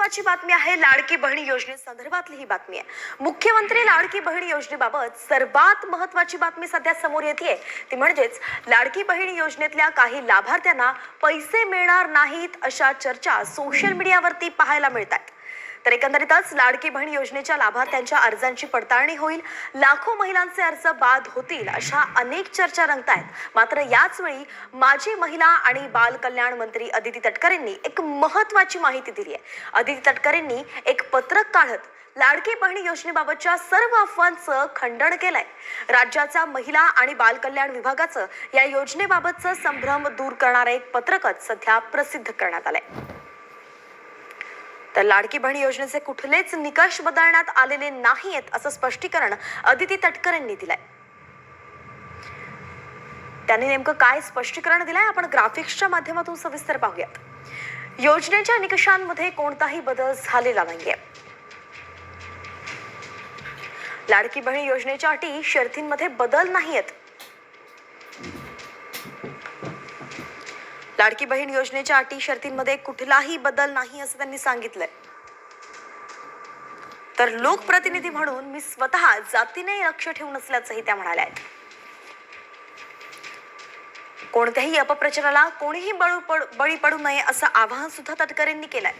महत्वाची बातमी आहे लाडकी बहिणी योजनेसंदर्भातली ही बातमी आहे. मुख्यमंत्री लाडकी बहिणी योजनेबाबत सर्वात महत्वाची बातमी सध्या समोर येते ती म्हणजेच लाडकी बहिणी योजनेतल्या काही लाभार्थ्यांना पैसे मिळणार नाहीत अशा चर्चा सोशल मीडियावरती पाहायला मिळतात तर एकंदरीतच लाडकी बहीण योजनेच्या लाभार्थ्यांच्या अर्जांची पडताळणी होईल. लाखो महिलांचे अर्ज बाद होतील अशा अनेक चर्चा रंगतायत. मात्र याचवेळी माजी महिला आणि बाल कल्याण मंत्री अदिती तटकरेंनी एक महत्वाची माहिती दिली आहे. अदिती तटकरेंनी एक पत्रक काढत लाडकी बहिणी योजनेबाबतच्या सर्व अफवांचं खंडन केलंय. राज्याचा महिला आणि बाल कल्याण विभागाचं या योजनेबाबतचं संभ्रम दूर करणारं एक पत्रकच सध्या प्रसिद्ध करण्यात आलंय. तर लाडकी बहीण योजनेचे कुठलेच निकष बदलण्यात आलेले नाहीयेत असं स्पष्टीकरण अदिती तटकर यांनी दिलंय. त्यांनी नेमकं काय स्पष्टीकरण दिलंय आपण ग्राफिक्सच्या माध्यमातून सविस्तर पाहूयात. योजनेच्या निकषांमध्ये कोणताही बदल झालेला नाहीये. लाडकी बहीण योजनेच्या अटी शर्थींमध्ये बदल नाहीयेत. लाडकी बहीण योजनेच्या अटी शर्तींमध्ये कुठलाही बदल नाही असं त्यांनी सांगितलंय. तर लोकप्रतिनिधी म्हणून मी स्वतः जातीने लक्ष ठेवून असल्याचंही त्या म्हणाल्या कोणत्याही अपप्रचाराला कोणीही बळू पड बळी पडू नये असं आवाहन सुद्धा तटकरेंनी केलंय.